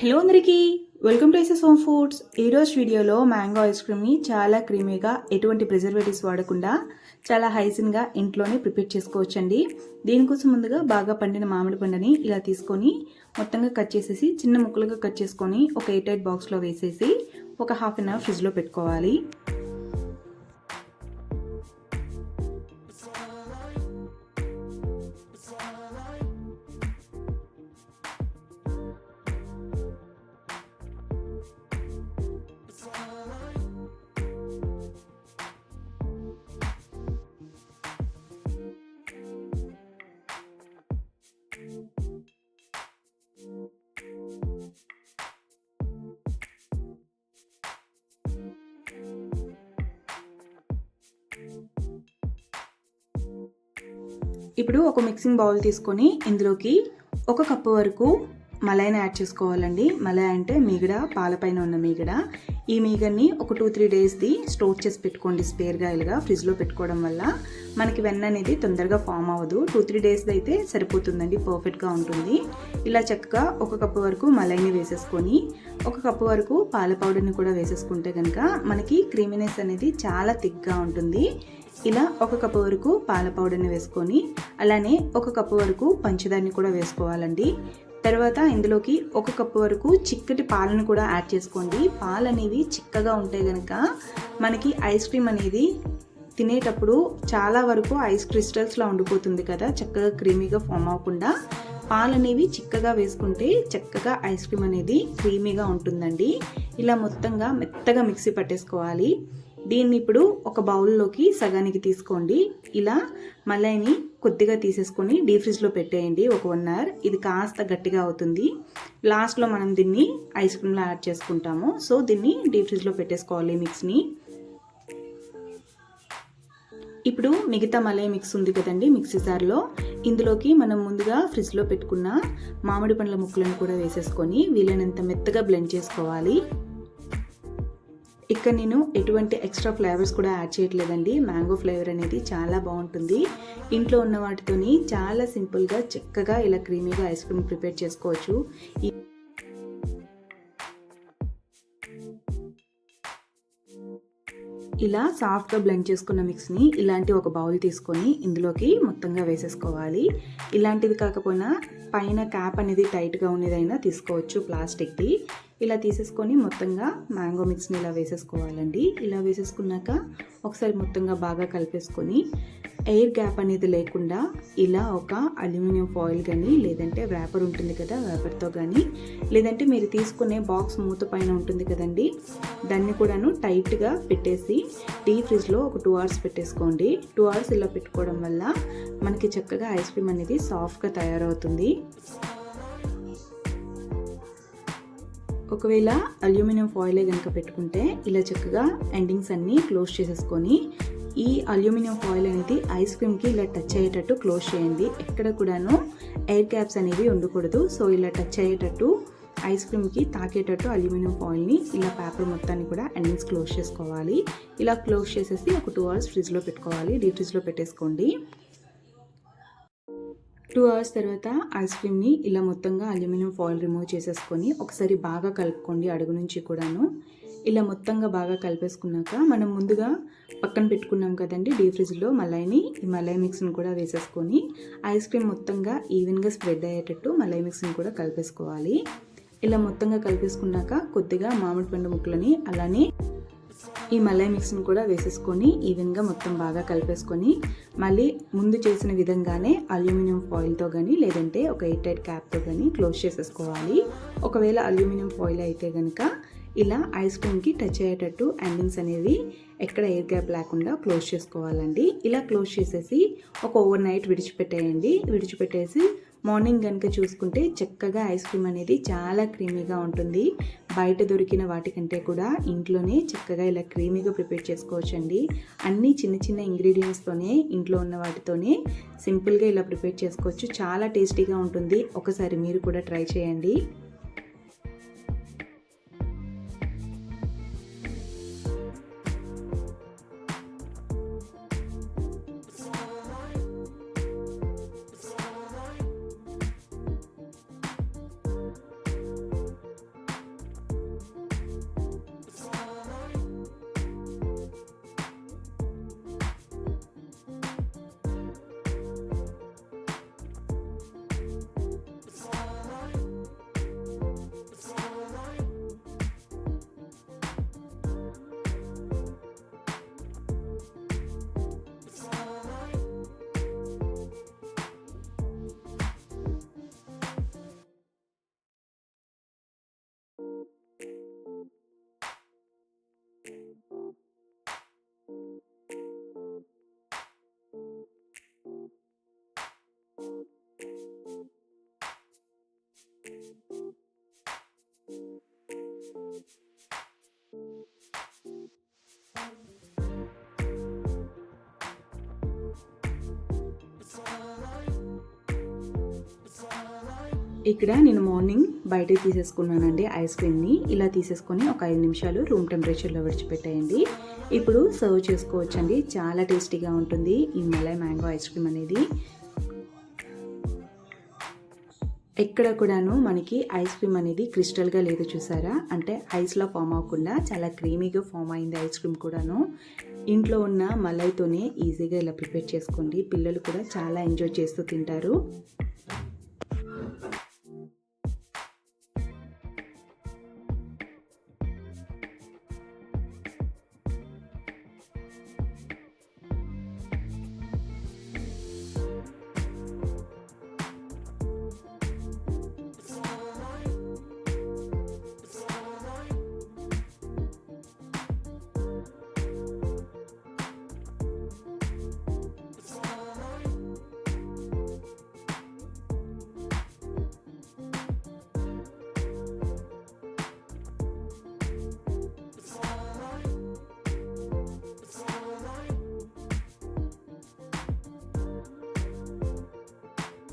Hello అందరికీ welcome to SS home foods ఈరోజు వీడియోలో మ్యాంగో ఐస్ క్రీమ్ని చాలా క్రీమీగా ఎటువంటి ప్రిజర్వేటివ్స్ వాడకుండా చాలా హైజిన్గా ఇంట్లోనే ప్రిపేర్ చేసుకోవచ్చండి. దీనికోసం ముందుగా బాగా పండిన మామిడి పండుని ఇలా తీసుకొని మొత్తంగా కట్ చేసేసి చిన్న ముక్కలుగా కట్ చేసుకొని ఒక ఎయిట్ ఎయిట్ బాక్స్లో వేసేసి ఒక హాఫ్ అన్ అవర్ ఫ్రిడ్జ్లో పెట్టుకోవాలి. ఇప్పుడు ఒక మిక్సింగ్ బౌల్ తీసుకొని ఇందులోకి ఒక కప్పు వరకు మలైని యాడ్ చేసుకోవాలండి. మలై అంటే మీగడ పాలపైన ఉన్న మీగడ. ఈ మీగన్ని ఒక టూ త్రీ డేస్ది స్టోర్ చేసి పెట్టుకోండి స్పేర్గా ఇలాగా ఫ్రిడ్జ్లో పెట్టుకోవడం వల్ల మనకి వెన్న అనేది తొందరగా ఫామ్ అవ్వదు. టూ త్రీ డేస్ది అయితే సరిపోతుందండి పర్ఫెక్ట్గా ఉంటుంది. ఇలా చక్కగా ఒక కప్పు వరకు మలైని వేసేసుకొని ఒక కప్పు వరకు పాల పౌడర్ని కూడా వేసేసుకుంటే కనుక మనకి క్రీమినెస్ అనేది చాలా థిక్గా ఉంటుంది. ఇలా ఒక కప్పు వరకు పాల పౌడర్ని వేసుకొని అలానే ఒక కప్పు వరకు పంచదారని కూడా వేసుకోవాలండి. తర్వాత ఇందులోకి ఒక కప్పు వరకు చిక్కటి పాలను కూడా యాడ్ చేసుకోండి. పాలు అనేవి చిక్కగా ఉంటే కనుక మనకి ఐస్ క్రీమ్ అనేది తినేటప్పుడు చాలా వరకు ఐస్ క్రిస్టల్స్లా ఉండిపోతుంది కదా చక్కగా క్రీమీగా ఫామ్ అవ్వకుండా. పాలు అనేవి చిక్కగా వేసుకుంటే చక్కగా ఐస్ క్రీమ్ అనేది క్రీమీగా ఉంటుందండి. ఇలా మొత్తంగా మెత్తగా మిక్సీ పట్టేసుకోవాలి. దీన్ని ఇప్పుడు ఒక బౌల్లోకి సగానికి తీసుకోండి. ఇలా మలైని కొద్దిగా తీసేసుకొని డీ ఫ్రిడ్జ్లో పెట్టేయండి. ఒక వన్ అవర్. ఇది కాస్త గట్టిగా అవుతుంది. లాస్ట్లో మనం దీన్ని ఐస్ క్రీమ్లో యాడ్ చేసుకుంటాము. సో దీన్ని డీ ఫ్రిడ్జ్లో పెట్టేసుకోవాలి మిక్స్ని. ఇప్పుడు మిగతా మలై మిక్స్ ఉంది కదండి మిక్సీ జార్లో. ఇందులోకి మనం ముందుగా ఫ్రిడ్జ్లో పెట్టుకున్న మామిడి పండ్ల ముక్కలను కూడా వేసేసుకొని వీలైనంత మెత్తగా బ్లెండ్ చేసుకోవాలి. ఇక్కడ నేను ఎటువంటి ఎక్స్ట్రా ఫ్లేవర్స్ కూడా యాడ్ చేయట్లేదండి. మ్యాంగో ఫ్లేవర్ అనేది చాలా బాగుంటుంది. ఇంట్లో ఉన్న వాటితోని చాలా సింపుల్గా చక్కగా ఇలా క్రీమీగా ఐస్ క్రీమ్ ప్రిపేర్ చేసుకోవచ్చు. ఇలా సాఫ్ట్గా బ్లెండ్ చేసుకున్న మిక్స్ని ఇలాంటి ఒక బౌల్ తీసుకొని ఇందులోకి మొత్తంగా వేసేసుకోవాలి. ఇలాంటిది కాకపోయినా పైన క్యాప్ అనేది టైట్గా ఉండేదైనా తీసుకోవచ్చు ప్లాస్టిక్ది ఇలా తీసేసుకొని మొత్తంగా మ్యాంగో మిక్స్ని ఇలా వేసేసుకోవాలండి. ఇలా వేసేసుకున్నాక ఒకసారి మొత్తంగా బాగా కలిపేసుకొని ఎయిర్ గ్యాప్ అనేది లేకుండా ఇలా ఒక అల్యూమినియం ఫాయిల్ కానీ లేదంటే వేపర్ ఉంటుంది కదా వేపర్తో కానీ లేదంటే మీరు తీసుకునే బాక్స్ మూత పైన ఉంటుంది కదండి దాన్ని కూడాను టైట్గా పెట్టేసి డీ ఫ్రిడ్జ్లో ఒక టూ అవర్స్ పెట్టేసుకోండి. టూ అవర్స్ ఇలా పెట్టుకోవడం వల్ల మనకి చక్కగా ఐస్ క్రీమ్ అనేది సాఫ్ట్గా తయారవుతుంది. ఒకవేళ అల్యూమినియం ఫాయిలే కనుక పెట్టుకుంటే ఇలా చక్కగా ఎండింగ్స్ అన్నీ క్లోజ్ చేసేసుకొని ఈ అల్యూమినియం ఫాయిల్ అనేది ఐస్ క్రీమ్కి ఇలా టచ్ అయ్యేటట్టు క్లోజ్ చేయండి. ఎక్కడ కూడాను ఎయిర్ క్యాప్స్ అనేవి ఉండకూడదు. సో ఇలా టచ్ అయ్యేటట్టు ఐస్ క్రీమ్కి తాకేటట్టు అల్యూమినియం ఫాయిల్ని ఇలా పేపర్ మొత్తాన్ని కూడా ఎండింగ్స్ క్లోజ్ చేసుకోవాలి. ఇలా క్లోజ్ చేసేసి ఒక టూ అవర్స్ ఫ్రిడ్జ్లో పెట్టుకోవాలి. డీ ఫ్రిడ్జ్లో పెట్టేసుకోండి. టూ అవర్స్ తర్వాత ఐస్ క్రీమ్ని ఇలా మొత్తంగా అల్యూమినియం ఫాయిల్ రిమూవ్ చేసేసుకొని ఒకసారి బాగా కలుపుకోండి అడుగు నుంచి కూడాను. ఇలా మొత్తంగా బాగా కలిపేసుకున్నాక మనం ముందుగా పక్కన పెట్టుకున్నాం కదండి డీ ఫ్రిడ్జ్లో మలైని ఈ మలై మిక్స్ని కూడా వేసేసుకొని ఐస్ క్రీమ్ మొత్తంగా ఈవెన్గా స్ప్రెడ్ అయ్యేటట్టు మలై మిక్స్ని కూడా కలిపేసుకోవాలి. ఇలా మొత్తంగా కలిపేసుకున్నాక కొద్దిగా మామిడి పండు ముక్కలని అలానే ఈ మలై మిక్స్ని కూడా వేసేసుకొని ఈవెన్గా మొత్తం బాగా కలిపేసుకొని మళ్ళీ ముందు చేసిన విధంగానే అల్యూమినియం ఫాయిల్తో కానీ లేదంటే ఒక ఎయిట్ ఎయిట్ క్యాప్తో కానీ క్లోజ్ చేసేసుకోవాలి. ఒకవేళ అల్యూమినియం ఫాయిల్ అయితే కనుక ఇలా ఐస్ క్రీమ్కి టచ్ అయ్యేటట్టు ఎండింగ్స్ అనేవి ఎక్కడ ఎయిర్ గ్యాప్ లేకుండా క్లోజ్ చేసుకోవాలండి. ఇలా క్లోజ్ చేసేసి ఒక ఓవర్ నైట్ విడిచిపెట్టేయండి. విడిచిపెట్టేసి మార్నింగ్ కనుక చూసుకుంటే చక్కగా ఐస్ క్రీమ్ అనేది చాలా క్రీమీగా ఉంటుంది. బయట దొరికిన వాటికంటే కూడా ఇంట్లోనే చక్కగా ఇలా క్రీమీగా ప్రిపేర్ చేసుకోవచ్చండి. అన్నీ చిన్న చిన్న ఇంగ్రీడియంట్స్తోనే ఇంట్లో ఉన్న వాటితోనే సింపుల్గా ఇలా ప్రిపేర్ చేసుకోవచ్చు. చాలా టేస్టీగా ఉంటుంది. ఒకసారి మీరు కూడా ట్రై చేయండి. ఇక్కడ నేను మార్నింగ్ బయట తీసేసుకున్నానండి ఐస్ క్రీమ్ని. ఇలా తీసేసుకొని ఒక ఐదు నిమిషాలు రూమ్ టెంపరేచర్లో విడిచిపెట్టేయండి. ఇప్పుడు సర్వ్ చేసుకోవచ్చండి. చాలా టేస్టీగా ఉంటుంది ఈ మలై మ్యాంగో ఐస్ క్రీమ్ అనేది. ఎక్కడ కూడాను మనకి ఐస్ క్రీమ్ అనేది క్రిస్టల్గా లేదు చూసారా? అంటే ఐస్లో ఫామ్ అవ్వకుండా చాలా క్రీమీగా ఫామ్ అయింది ఐస్ క్రీమ్ కూడాను. ఇంట్లో ఉన్న మలైతోనే ఈజీగా ఇలా ప్రిపేర్ చేసుకోండి. పిల్లలు కూడా చాలా ఎంజాయ్ చేస్తూ తింటారు.